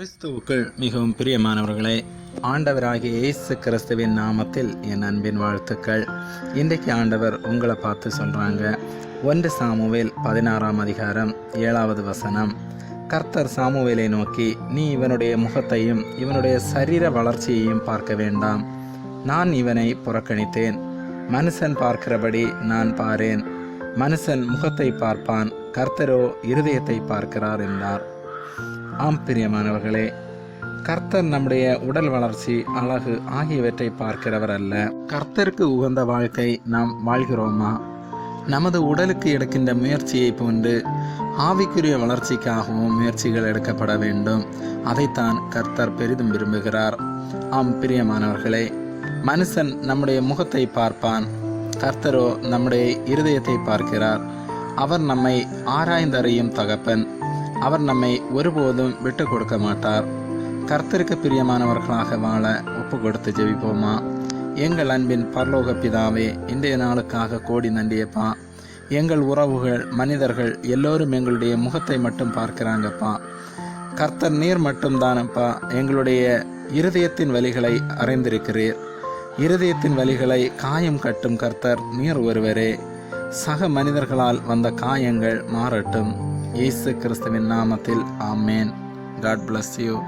கிறிஸ்துவுக்குள் மிகவும் பிரியமானவர்களே ஆண்டவராகிய இயேசு கிறிஸ்துவின் நாமத்தில் என் அன்பின் வாழ்த்துக்கள். இன்றைக்கு ஆண்டவர் உங்களை பார்த்து சொல்கிறாங்க ஒன்று சாமுவேல் பதினாறாம் அதிகாரம் ஏழாவது வசனம். கர்த்தர் சாமுவேலை நோக்கி நீ இவனுடைய முகத்தையும் இவனுடைய சரீர வளர்ச்சியையும் பார்க்க வேண்டாம். நான் இவனை புறக்கணித்தேன். மனுஷன் பார்க்கிறபடி நான் பாரேன். மனுஷன் முகத்தை பார்ப்பான். கர்த்தரோ இருதயத்தை பார்க்கிறார் என்றார். ஆம் பிரியமானவர்களே. கர்த்தர் நம்முடைய உடல் வளர்ச்சி அழகு ஆகியவற்றை பார்க்கிறவர் அல்ல. கர்த்தருக்கு உகந்த வாழ்க்கை நாம் வாழ்கிறோமா? நமது உடலுக்கு எடுக்கின்ற முயற்சியை போன்று ஆவிக்குரிய வளர்ச்சிக்காகவும் முயற்சிகள் எடுக்கப்பட வேண்டும். அதைத்தான் கர்த்தர் பெரிதும் விரும்புகிறார். ஆம் பிரியமானவர்களே மனுஷன் நம்முடைய முகத்தை பார்ப்பான். கர்த்தரோ நம்முடைய இருதயத்தை பார்க்கிறார். அவர் நம்மை ஆராய்ந்தறியும் தகப்பன். அவர் நம்மை ஒருபோதும் விட்டு கொடுக்க மாட்டார். கர்த்தருக்கு பிரியமானவர்களாக வாழ ஒப்பு கொடுத்து ஜெபிப்போமா? எங்கள் அன்பின் பரலோக பிதாவே இன்றைய நாளுக்காக கோடி நன்றியப்பா. எங்கள் உறவுகள் மனிதர்கள் எல்லோரும் எங்களுடைய முகத்தை மட்டும் பார்க்கிறாங்கப்பா. கர்த்தர் நீர் மட்டும்தானப்பா எங்களுடைய இருதயத்தின் வழிகளை அறிந்திருக்கிறீர். இருதயத்தின் வழிகளை காயம் கட்டும் கர்த்தர் நீர் ஒருவரே. சக மனிதர்களால் வந்த காயங்கள் மாறட்டும். இயேசு கிறிஸ்துவின் நாமத்தில் ஆமேன். God bless you